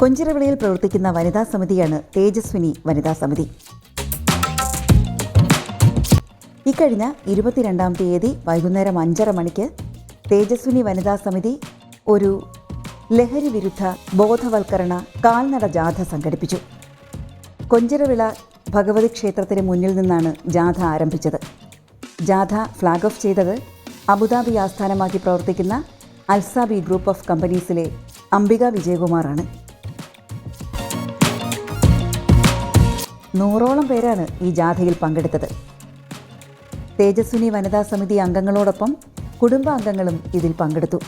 കൊഞ്ചിറവിളയിൽ പ്രവർത്തിക്കുന്ന വനിതാ സമിതിയാണ് തേജസ്വിനി വനിതാ സമിതി. ഇക്കഴിഞ്ഞ ഇരുപത്തിരണ്ടാം തീയതി വൈകുന്നേരം അഞ്ചര മണിക്ക് തേജസ്വിനി വനിതാ സമിതി ഒരു ലഹരി വിരുദ്ധ ബോധവൽക്കരണ കാൽനട ജാഥ സംഘടിപ്പിച്ചു. കൊഞ്ചിറവിള ഭഗവതി ക്ഷേത്രത്തിന് മുന്നിൽ നിന്നാണ് ജാഥ ആരംഭിച്ചത്. ജാഥ ഫ്ലാഗ് ഓഫ് ചെയ്തത് അബുദാബി ആസ്ഥാനമാക്കി പ്രവർത്തിക്കുന്ന അൽസാബി ഗ്രൂപ്പ് ഓഫ് കമ്പനീസിലെ അംബിക വിജയകുമാറാണ്. നൂറോളം പേരാണ് ഈ ജാഥയിൽ പങ്കെടുത്തത്. തേജസ്വിനി വനിതാ സമിതി അംഗങ്ങളോടൊപ്പം കുടുംബാംഗങ്ങളും ഇതിൽ പങ്കെടുത്തു.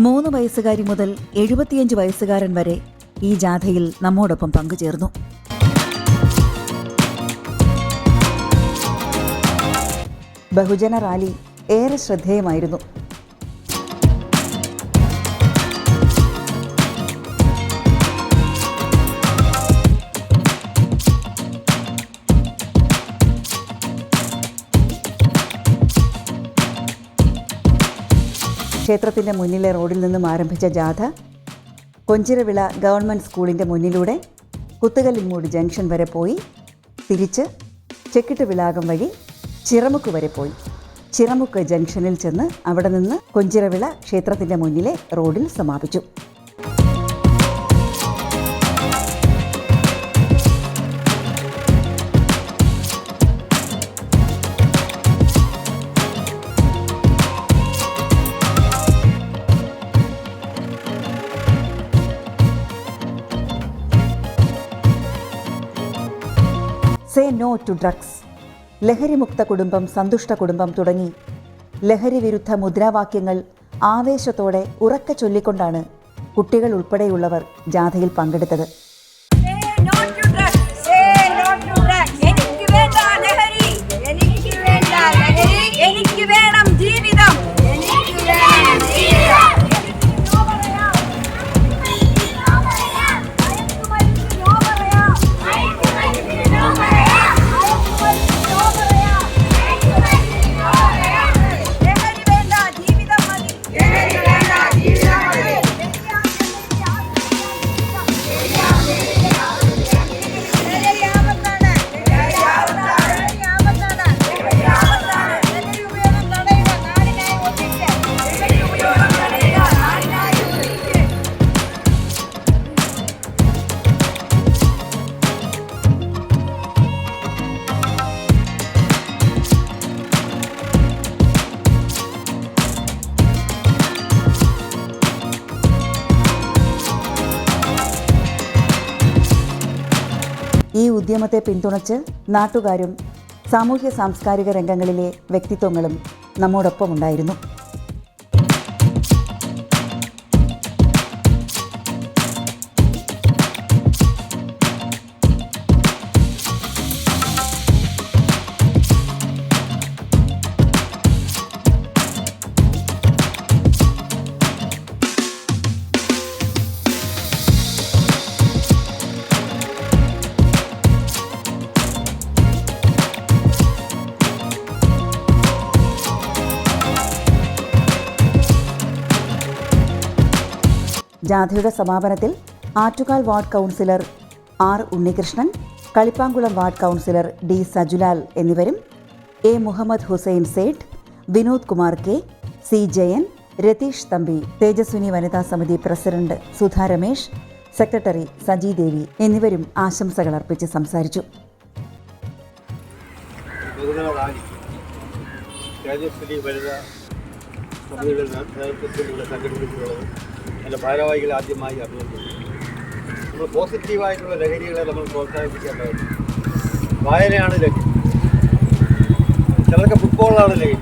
മൂന്ന് വയസ്സുകാരി മുതൽ എഴുപത്തിയഞ്ച് വയസ്സുകാരൻ വരെ ഈ ജാഥയിൽ നമ്മോടൊപ്പം പങ്കുചേർന്നു. ബഹുജന റാലി ഏറെ ശ്രദ്ധേയമായിരുന്നു. ക്ഷേത്രത്തിന്റെ മുന്നിലെ റോഡിൽ നിന്നും ആരംഭിച്ച ജാഥ കൊഞ്ചിരവിള ഗവൺമെന്റ് സ്കൂളിന്റെ മുന്നിലൂടെ കുത്തുകല്ലിൻമൂട് ജംഗ്ഷൻ വരെ പോയി. തിരിച്ച് ചെക്കിട്ട് വിളാകം വഴി ചിറമുക്ക് വരെ പോയി. ചിറമുക്ക് ജംഗ്ഷനിൽ ചെന്ന് അവിടെ നിന്ന് കൊഞ്ചിരവിള ക്ഷേത്രത്തിന്റെ മുന്നിലെ റോഡിൽ സമാപിച്ചു. നോ ടു ഡ്രഗ്സ് ലഹരിമുക്ത കുടുംബം സന്തുഷ്ട കുടുംബം തുടങ്ങി. ലഹരി വിരുദ്ധ മുദ്രാവാക്യങ്ങൾ ആവേശത്തോടെ ഉറക്കെ ചൊല്ലിക്കൊണ്ടാണ് കുട്ടികൾ ഉൾപ്പെടെയുള്ളവർ ജാഥയിൽ പങ്കെടുത്തത്. ഈ ഉദ്യമത്തെ പിന്തുണച്ച് നാട്ടുകാരും സാമൂഹ്യ സാംസ്കാരിക രംഗങ്ങളിലെ വ്യക്തിത്വങ്ങളും നമ്മോടൊപ്പം ജാഥയുടെ സമാപനത്തിൽ Attukal ward councillor R Unnikrishnan Kalippankulam ward councillor D Sajulal എന്നിവരും A Muhammad Hussain Sait Vinod Kumar K C Jayan Ratheesh Thampi Tejaswini വനിതാ സമിതി പ്രസിഡന്റ് സുധാ രമേശ് സെക്രട്ടറി സജി ദേവി എന്നിവരും ആശംസകൾ അർപ്പിച്ച് സംസാരിച്ചു. തേജസ്വിനി വനിത സമിതിയുടെ നേ- നേതൃത്വത്തിൽ ഇവിടെ സംഘടിപ്പിച്ചിട്ടുള്ളത് അതിന്റെ ഭാരവാഹികളെ ആദ്യമായി അഭിനന്ദിക്കുന്നു. നമ്മൾ പോസിറ്റീവായിട്ടുള്ള ലഹരികളെ നമ്മൾ പ്രോത്സാഹിപ്പിക്കേണ്ടത് വായനയാണ് ലഹരി. ചിലർക്ക് ഫുട്ബോളാണ് ലഹരി.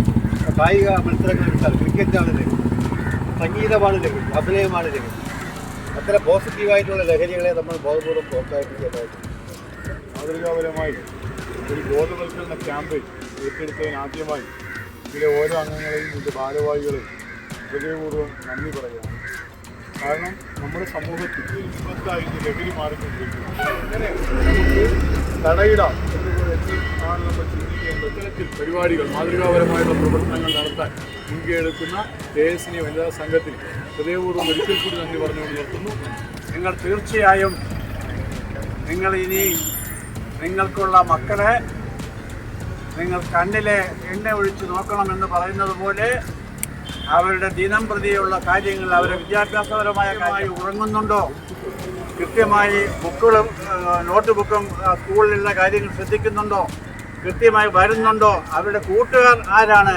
കായിക മത്സരങ്ങൾ എടുത്താൽ ക്രിക്കറ്റാണ് ലഹരി. സംഗീതമാണ് ലഹരി. അഭിനയമാണ് ലഹരി. അത്ര പോസിറ്റീവായിട്ടുള്ള ലഹരികളെ നമ്മൾ ബോധപൂർവം പ്രോത്സാഹിപ്പിക്കേണ്ടതായിട്ടുണ്ട് മാതൃകാപരമായി ഒരു ബോധവൽക്കരണ ക്യാമ്പയിൻ ഏറ്റെടുത്തതിന് ആദ്യമായി ഇതിലെ ഓരോ അംഗങ്ങളെയും ഇതിന്റെ ഭാരവാഹികളെയും ഹൃദയപൂർവം നന്ദി പറയുകയാണ്. കാരണം നമ്മുടെ സമൂഹത്തിൽ വിപത്തായി ഇത് ലഹരി മാറിക്കൊണ്ടിരിക്കുന്നു. അങ്ങനെ തടയിടാം ആണ് നമ്മൾ ചിന്തിക്കേണ്ട ഇത്തരത്തിൽ പരിപാടികൾ മാതൃകാപരമായുള്ള പ്രവർത്തനങ്ങൾ നടത്തി നടത്താൻ മുൻകൈ എടുക്കുന്ന ദേശീയ വനിതാ സംഘത്തിന് ഹൃദയപൂർവം ഒരിക്കൽ കൂടി നന്ദി പറഞ്ഞുകൊണ്ട് നിർത്തുന്നു. നിങ്ങൾ തീർച്ചയായും നിങ്ങൾ ഇനി നിങ്ങൾക്കുള്ള മക്കളെ നിങ്ങൾ കണ്ണിലെ എണ്ണ ഒഴിച്ച് നോക്കണമെന്ന് പറയുന്നത് പോലെ അവരുടെ ദിനം പ്രതിയുള്ള കാര്യങ്ങൾ അവരുടെ വിദ്യാഭ്യാസപരമായ കാര്യമായി ഉറങ്ങുന്നുണ്ടോ? കൃത്യമായി ബുക്കുകളും നോട്ട് ബുക്കും സ്കൂളിലുള്ള കാര്യങ്ങൾ ശ്രദ്ധിക്കുന്നുണ്ടോ? കൃത്യമായി വരുന്നുണ്ടോ? അവരുടെ കൂട്ടുകാർ ആരാണ്?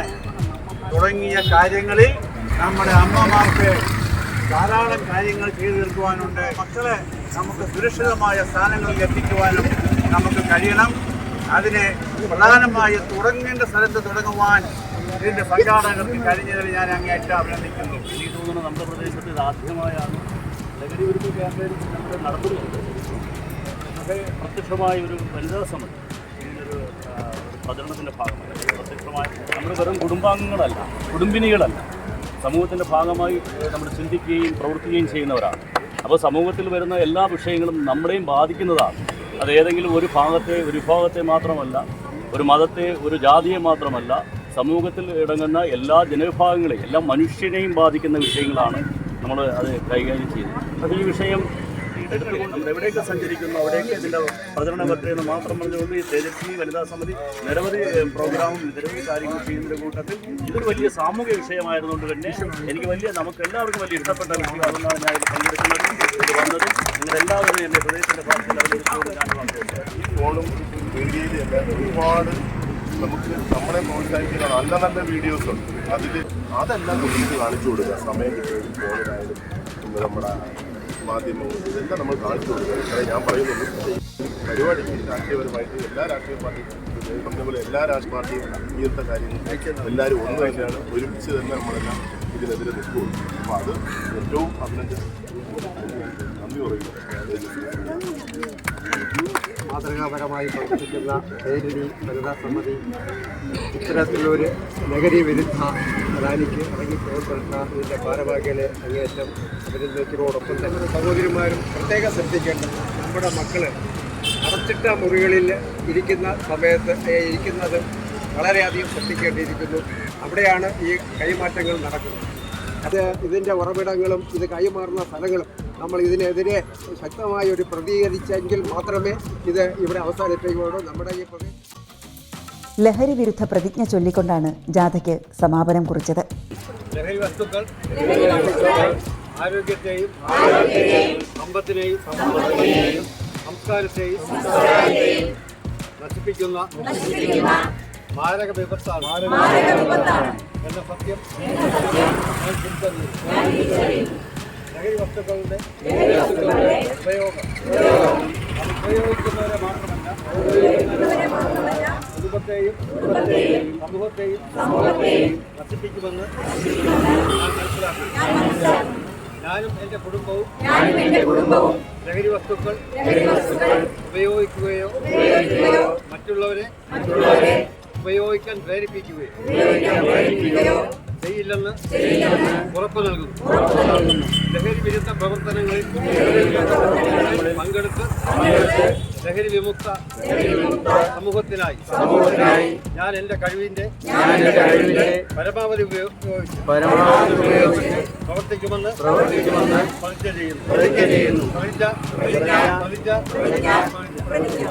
തുടങ്ങിയ കാര്യങ്ങളിൽ നമ്മുടെ അമ്മമാർക്ക് ധാരാളം കാര്യങ്ങൾ ചെയ്തു തീർക്കുവാനുണ്ട്. മക്കളെ നമുക്ക് സുരക്ഷിതമായ സ്ഥാനങ്ങളിൽ എത്തിക്കുവാനും നമുക്ക് കഴിയണം. അതിനെ പ്രധാനമായ തുടങ്ങേണ്ട സ്ഥലത്ത് തുടങ്ങുവാൻ ഇതിന്റെ സംഘാടകർക്ക് കഴിഞ്ഞതിൽ ഞാൻ അങ്ങേറ്റം അഭിനന്ദിക്കുന്നു. എനിക്ക് തോന്നുന്നു നമ്മുടെ പ്രദേശത്ത് ഇത് ആദ്യമായാണ്. ലഹരി വിരുദ്ധ ക്യാമ്പയിൻ നമ്മുടെ നടത്തുന്നുണ്ട് പക്ഷേ പ്രത്യക്ഷമായ ഒരു വനിതാ സമിതി ഇതിനൊരു പ്രചരണത്തിന്റെ നമ്മുടെ പ്രത്യക്ഷമായ നമ്മൾ വെറും കുടുംബാംഗങ്ങളല്ല കുടുംബിനികളല്ല. സമൂഹത്തിന്റെ ഭാഗമായി നമ്മൾ ചിന്തിക്കുകയും പ്രവർത്തിക്കുകയും ചെയ്യുന്നവരാണ്. അപ്പോൾ സമൂഹത്തിൽ വരുന്ന എല്ലാ വിഷയങ്ങളും നമ്മളെയും ബാധിക്കുന്നതാണ്. അത് ഏതെങ്കിലും ഒരു ഭാഗത്തെ ഒരു വിഭാഗത്തെ മാത്രമല്ല ഒരു മതത്തെ ഒരു ജാതിയെ മാത്രമല്ല സമൂഹത്തിൽ ഇടങ്ങുന്ന എല്ലാ ജനവിഭാഗങ്ങളെയും എല്ലാ മനുഷ്യനെയും ബാധിക്കുന്ന വിഷയങ്ങളാണ് നമ്മൾ അത് കൈകാര്യം ചെയ്യുന്നത്. അപ്പോൾ ഈ വിഷയം എവിടെയൊക്കെ സഞ്ചരിക്കുന്നു അവിടെയൊക്കെ ഇതിന്റെ പ്രചരണം പറ്റുമെന്ന് മാത്രം പറഞ്ഞുകൊണ്ട് ഈ തേജസ്വി വനിതാ സമിതി നിരവധി പ്രോഗ്രാമും നിരവധി കാര്യങ്ങൾ ചെയ്യുന്നതിന്റെ കൂട്ടത്തിൽ ഇതൊരു വലിയ സാമൂഹിക വിഷയമായതുകൊണ്ട് തന്നെ എനിക്ക് വലിയ നമുക്ക് എല്ലാവർക്കും വലിയ ഇഷ്ടപ്പെട്ട വിഷയം അതുകൊണ്ടാണ് ഞാൻ പങ്കെടുക്കുന്നതും. ഇത് വന്നതും നിങ്ങളെല്ലാവരും എന്റെ പ്രദേശത്തിന്റെ ഭാഗത്തിൽ ഫോണും മീഡിയയിലും ഒരുപാട് നമുക്ക് നമ്മളെ പ്രോത്സാഹിപ്പിക്കുന്ന നല്ല നല്ല വീഡിയോസ് ഉണ്ട്. അതിൽ അതെല്ലാം കുട്ടികൾക്ക് കാണിച്ചു കൊടുക്കുക. സമയം കിട്ടും ഫോണിലായാലും പിന്നെ നമ്മുടെ മാധ്യമങ്ങൾ ഇതെല്ലാം നമ്മൾ കാണിച്ചു കൊടുക്കുക. ഞാൻ പറയുന്നുള്ളൂ. പരിപാടിക്ക് രാഷ്ട്രീയപരമായിട്ട് എല്ലാ രാഷ്ട്രീയ പാർട്ടിയും പോലെ എല്ലാ രാഷ്ട്രീയ പാർട്ടിയും ഇങ്ങനത്തെ കാര്യങ്ങൾ എല്ലാവരും ഒന്ന് തന്നെയാണ് ഒരുമിച്ച് തന്നെ നമ്മളെല്ലാം ഇതിനെതിരെ നിൽക്കുകയുള്ളൂ. അപ്പോൾ അത് ഏറ്റവും പറയുന്നു മാതൃകാപരമായി പ്രവർത്തിക്കുന്ന പേരിടി വനിതാ സമിതി ഇത്തരത്തിലൊരു ലഹരി വിരുദ്ധ റാലിക്ക് ഇറങ്ങി പ്രവർത്തിച്ച ഇതിന്റെ ഭാരവാഹികളെ അങ്ങേയറ്റം അഭിനന്ദിക്കുന്നതോടൊപ്പം തന്നെ സഹോദരിമാരും പ്രത്യേകം ശ്രദ്ധിക്കേണ്ടത് നമ്മുടെ മക്കൾ അടച്ചിട്ട മുറികളിൽ ഇരിക്കുന്ന സമയത്ത് ഇരിക്കുന്നത് വളരെയധികം ശ്രദ്ധിക്കേണ്ടിയിരിക്കുന്നു. അവിടെയാണ് ഈ കൈമാറ്റങ്ങൾ നടക്കുന്നത്. അത് ഇതിന്റെ ഉറവിടങ്ങളും ഇത് കൈമാറുന്ന സ്ഥലങ്ങളും നമ്മൾ ഇതിനെതിരെ ശക്തമായ ഒരു പ്രതികരിച്ചെങ്കിൽ മാത്രമേ ഇത് ഇവിടെ അവസാനിപ്പിക്കുകയുള്ളൂ. നമ്മുടെ ഈ പ്രതി ലഹരി വിരുദ്ധ പ്രതിജ്ഞ ചൊല്ലിക്കൊണ്ടാണ് ജാഥയ്ക്ക് സമാപനം കുറിച്ചത്. ലഹരി വസ്തുക്കൾ ആരോഗ്യത്തെയും സമ്പത്തിനെയും സംസ്കാരത്തെയും നശിപ്പിക്കുന്ന മാരക വിപത്താണ് എന്ന സത്യം ഞാൻ ലഹരി വസ്തുക്കളുടെ ഉപയോഗം അത് ഉപയോഗിക്കുന്നവരെ മാത്രമല്ല കുടുംബത്തെയും സമൂഹത്തെയും നശിപ്പിക്കുമെന്ന് ഞാൻ ഞാനും എന്റെ കുടുംബവും ലഹരി വസ്തുക്കൾ ഉപയോഗിക്കുകയോ മറ്റുള്ളവരെ ഉപയോഗിക്കാൻ പ്രേരിപ്പിക്കുകയോ ചെയ്യില്ലെന്ന് ഉറപ്പു നൽകുന്നു. ലഹരി വിരുദ്ധ പ്രവർത്തനങ്ങളിൽ പങ്കെടുത്ത് ലഹരി വിമുക്ത സമൂഹത്തിനായി ഞാൻ എന്റെ കഴിവിന്റെ പരമാവധി ഉപയോഗിച്ച് പ്രവർത്തിക്കുമെന്ന് പ്രതിജ്ഞ ചെയ്യുന്നു. പ്രതിജ്ഞ പ്രതിജ്ഞ പ്രതിജ്ഞ പ്രതിജ്ഞ